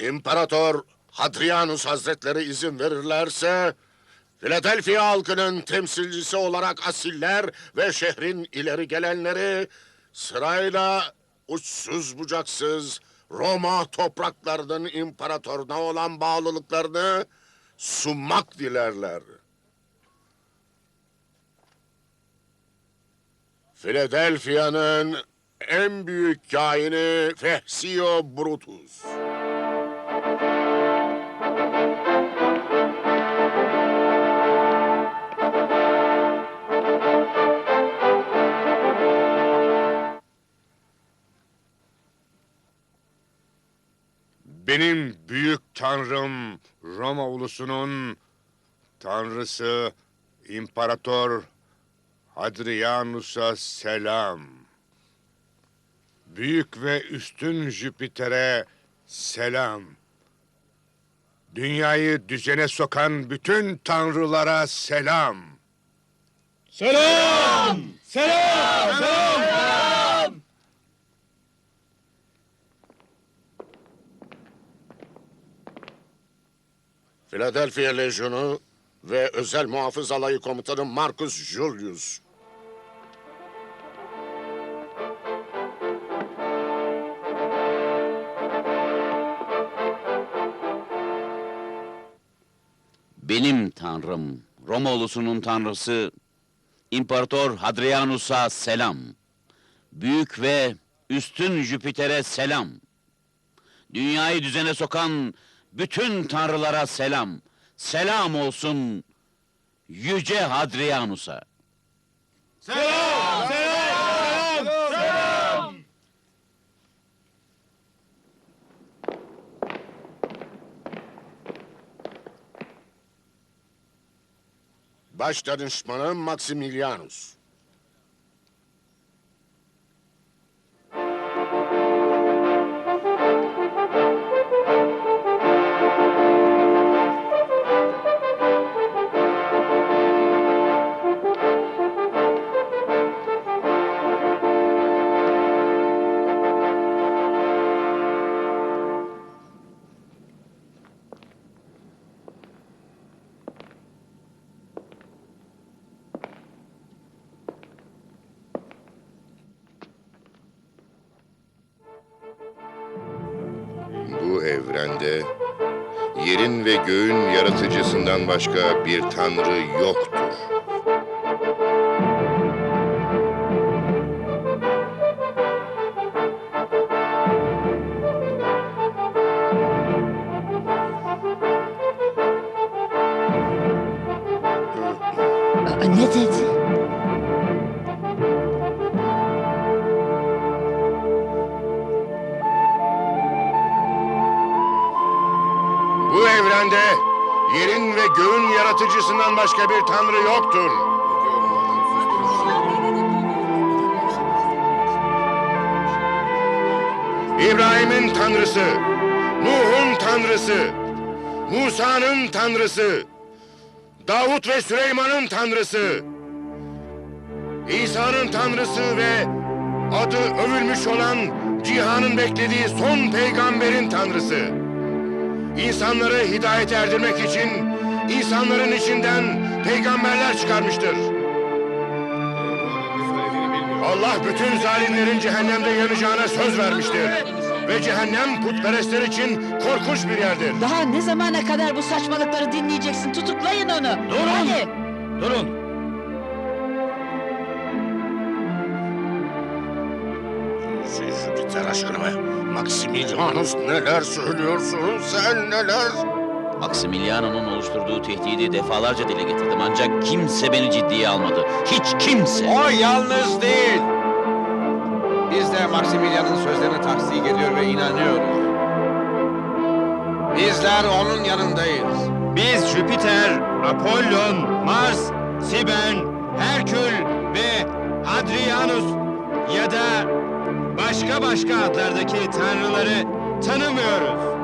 İmparator Hadrianus Hazretleri izin verirlerse Philadelphia halkının temsilcisi olarak asiller ve şehrin ileri gelenleri sırayla uçsuz bucaksız Roma topraklarının imparatoruna olan bağlılıklarını sunmak dilerler. Philadelphia'nın en büyük kaini Fehsio Brutus. Benim büyük tanrım Roma ulusunun tanrısı İmparator Hadrianus'a selam. Büyük ve üstün Jüpiter'e selam. Dünyayı düzene sokan bütün tanrılara selam. Philadelphia Lejyonu ve Özel Muhafız Alayı Komutanı Marcus Julius. Benim tanrım, Roma ulusunun tanrısı, İmparator Hadrianus'a selam. Büyük ve üstün Jüpiter'e selam. Dünyayı düzene sokan bütün tanrılara selam. Selam olsun Yüce Hadrianus'a. Baş danışmanı Maximilianus. Evrende yerin ve göğün yaratıcısından başka bir tanrı yoktur. Ne dedi? Evrende yerin ve göğün yaratıcısından başka bir tanrı yoktur. İbrahim'in tanrısı, Nuh'un tanrısı, Musa'nın tanrısı, Davut ve Süleyman'ın tanrısı, İsa'nın tanrısı ve adı övülmüş olan cihanın beklediği son peygamberin tanrısı. İnsanları hidayete erdirmek için insanların içinden peygamberler çıkarmıştır. Allah bütün zalimlerin cehennemde yanacağına söz vermiştir. Ve cehennem putperestler için korkunç bir yerdir. Daha ne zamana kadar bu saçmalıkları dinleyeceksin? Tutuklayın onu. Durun! Hadi. Durun! Yüce Jüpiter aşkına be. Maximilianus neler söylüyorsun sen neler? Maximiliano'nun oluşturduğu tehdidi defalarca dile getirdim ancak kimse beni ciddiye almadı. Hiç kimse. O yalnız değil. Biz de Maximilian'ın sözlerine tasdik ediyor ve inanıyoruz. Bizler onun yanındayız. Biz Jüpiter, Apollon, Mars, Siben, Herkül ve Hadrianus ya da başka başka adlardaki tanrıları tanımıyoruz.